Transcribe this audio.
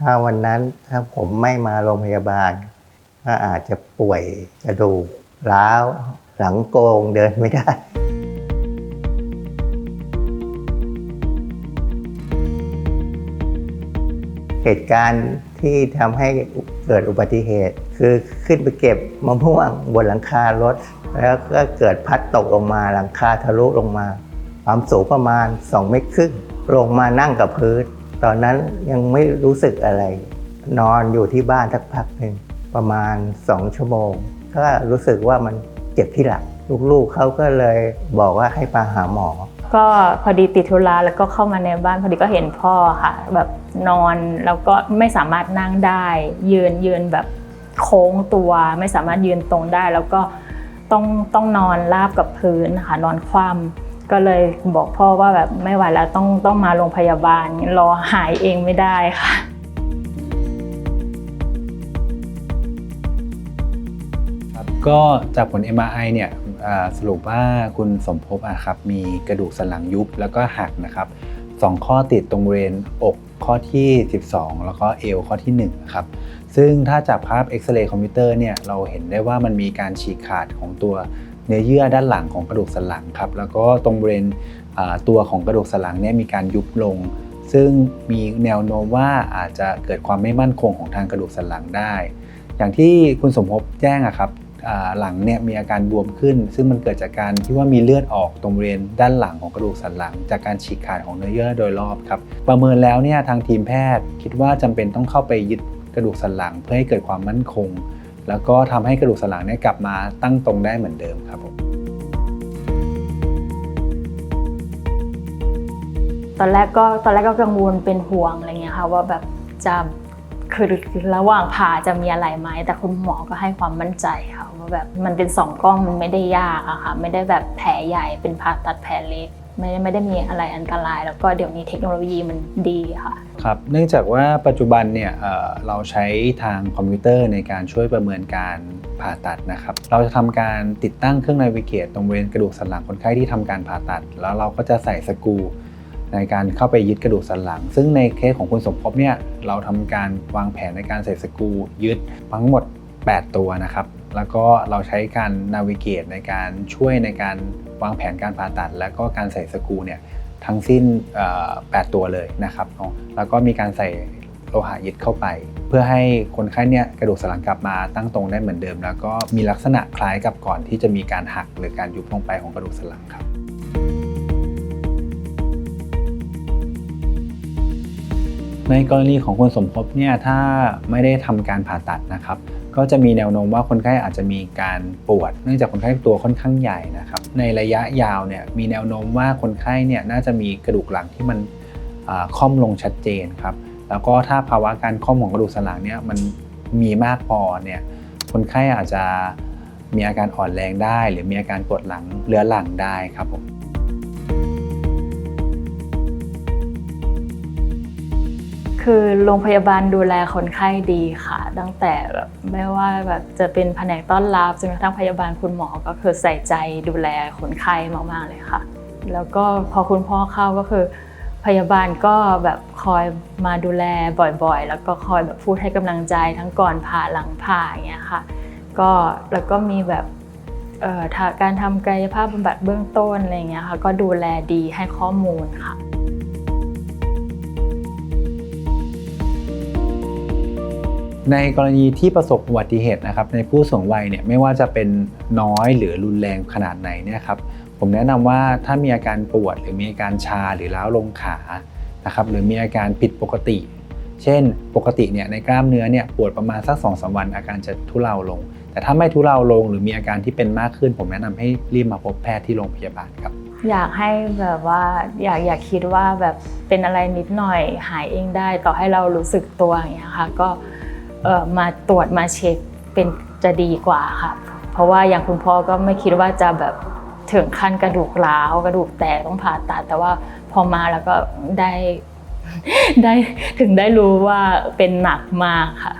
ถ้าวันนั้นถ้าผมไม่มาโรงพยาบาล ก็อาจจะป่วยกระดูกร้าวหลังโกงเดินไม่ได้เหตุการณ์ที่ทำให้เกิดอุบัติเหตุ คือขึ้นไปเก็บมะม่วงบนหลังคารถ แล้วก็เกิดพัดตกลงมาหลังคาทะลุลงมา ความสูงประมาณ 2 เมตรครึ่งลงมานั่งกับพื้น ตอนนั้นยังไม่รู้สึกอะไร นอนอยู่ที่บ้านสักพักหนึ่งประมาณ2ชั่วโมง ก็รู้สึกว่ามันเจ็บที่หลังลูกๆเขาก็เลยบอกว่าให้มาหาหมอ ก็พอดีติดธุระแล้วก็เข้ามาในบ้านพอดีก็เห็นพ่อค่ะ แบบนอนแล้วก็ไม่สามารถนั่งได้ ยืนยืนแบบโค้งตัว ไม่สามารถยืนตรงได้ แล้วก็ต้องต้องนอนราบกับพื้นนะคะนอนคว่ำ ก็เลยบอกพ่อว่าแบบไม่ไหวแล้วต้องต้องมาโรงพยาบาลรอหายเองไม่ได้ค่ะครับก็จากผล MRI เนี่ยสรุปว่าคุณสมภพอะครับมีกระดูกสันหลังยุบแล้วก็หักนะครับสองข้อติดตรงบริเวณอกข้อที่ 12 แล้วก็เอวข้อที่1นะครับซึ่งถ้าจากภาพเอ็กซเรย์คอมพิวเตอร์เนี่ยเราเห็นได้ว่ามันมีการฉีกขาดของตัว เนื้อเยื่อด้านหลังของกระดูกสันหลังครับแล้วก็ตรงบริเวณตัวของกระดูกสันหลังเนี่ยมีการยุบลง ซึ่งมีแนวโน้มว่าอาจจะเกิดความไม่มั่นคงของทางกระดูกสันหลังได้ อย่างที่คุณสมภพแจ้งอะครับหลังเนี่ยมีอาการบวมขึ้น ซึ่งมันเกิดจากการที่ว่ามีเลือดออกตรงบริเวณด้านหลังของกระดูกสันหลัง จากการฉีกขาดของเนื้อเยื่อโดยรอบครับประเมินแล้วเนี่ยทางทีมแพทย์คิดว่าจำเป็นต้องเข้าไปยึดกระดูกสันหลังเพื่อให้เกิดความมั่นคง แล้วก็ทำให้กระดูกสันหลังเนี่ยกลับมาตั้งตรงได้เหมือนเดิมครับผมตอนแรกก็ตอนแรกก็กังวลเป็นห่วงอะไรเงี้ยค่ะว่าแบบจะคือระหว่างผ่าจะมีอะไรไหมแต่คุณหมอก็ให้ความมั่นใจค่ะว่าแบบมันเป็นสองกล้องมันไม่ได้ยากอะค่ะไม่ได้แบบแผลใหญ่เป็นผ่าตัดแผลเล็ก ไม่ได้ไม่ได้มีอะไรอันตราย แล้วก็เดี๋ยวนี้เทคโนโลยีมันดีค่ะครับเนื่องจากว่าปัจจุบันเนี่ยเเราใช้ทางคอมพิวเตอร์ในการช่วยประเมินการผ่าตัดนะครับ เราจะทำการติดตั้งเครื่องนาวิเกตตรงบริเวณกระดูกสันหลังคนไข้ที่ทำการผ่าตัด แล้วเราก็จะใส่สกูในการเข้าไปยึดกระดูกสันหลัง ซึ่งในเคสของคุณสมภพเนี่ยเราทำการวางแผนในการใส่สกูยึดทั้งหมด 8 ตัวนะครับ แล้วก็เราใช้การนาวิเกตในการช่วยในการ วางแผนการผ่าตัด แล้วก็การใส่สกูเนี่ยทั้งสิ้น 8 ตัวเลยนะครับแล้วก็มีการใส่โลหะยึดเข้าไป เพื่อให้คนไข้เนี่ยกระดูกสันหลังกลับมาตั้งตรงได้เหมือนเดิม แล้วก็มีลักษณะคล้ายกับก่อนที่จะมีการหักหรือการยุบลงไปของกระดูกสันหลังครับในกรณีของคุณสมภพเนี่ยถ้าไม่ได้ทำการผ่าตัดนะครับ ก็จะมีแนวโน้มว่าคนไข้อาจจะมีการปวด เนื่องจากคนไข้ตัวค่อนข้างใหญ่นะครับ ในระยะยาวเนี่ยมีแนวโน้มว่าคนไข้เนี่ยน่าจะมีกระดูกหลังที่มันอ่าค่อมลงชัดเจนครับแล้วก็ถ้าภาวะการค่อมของกระดูกสันหลังเนี่ยมันมีมากพอเนี่ยคนไข้อาจจะมีอาการอ่อนแรงได้ หรือมีอาการปวดหลังเรื้อรังได้ครับผมคือโรงพยาบาลดูแลคนไข้ดีค่ะ ตั้งแต่แบบไม่ว่าแบบจะเป็นแผนกต้อนรับจนกระทั่งพยาบาลคุณหมอก็คือใส่ใจดูแลคนไข้มากๆเลยค่ะ แล้วก็พอคุณพ่อเข้าก็คือพยาบาลก็แบบคอยมาดูแลบ่อยๆ แล้วก็คอยแบบพูดให้กำลังใจทั้งก่อนผ่าหลังผ่าอย่างเงี้ยค่ะก็แล้วก็มีแบบเอ่อการทำกายภาพบำบัดเบื้องต้นอะไรเงี้ยค่ะก็ดูแลดีให้ข้อมูลค่ะ ในกรณีที่ประสบอุบัติเหตุนะครับในผู้สูงวัยเนี่ยไม่ว่าจะเป็นน้อยหรือรุนแรงขนาดไหนเนี่ยครับผมแนะนำว่าถ้ามีอาการปวดหรือมีอาการชาหรือล้าวลงขานะครับหรือมีอาการผิดปกติ เช่นปกติเนี่ยในกล้ามเนื้อเนี่ยปวดประมาณสัก2อสวันอาการจะทุเลาลง แต่ถ้าไม่ทุเลาลงหรือมีอาการที่เป็นมากขึ้น ผมแนะนำให้รีบมาพบแพทย์ที่โรงพยาบาลครับอยากให้แบบว่าอยากอยากคิดว่าแบบเป็นอะไรนิดหน่อยหายเองได้ต่อให้เรารู้สึกตัวอย่างเงี้ยค่ะก็ มาตรวจมาเช็คเป็นจะดีกว่าค่ะ เพราะว่าอย่างคุณพ่อก็ไม่คิดว่าจะแบบถึงขั้นกระดูกร้าวกระดูกแตกต้องผ่าตัด แต่ว่าพอมาแล้วก็ได้ได้ถึงได้รู้ว่าเป็นหนักมากค่ะ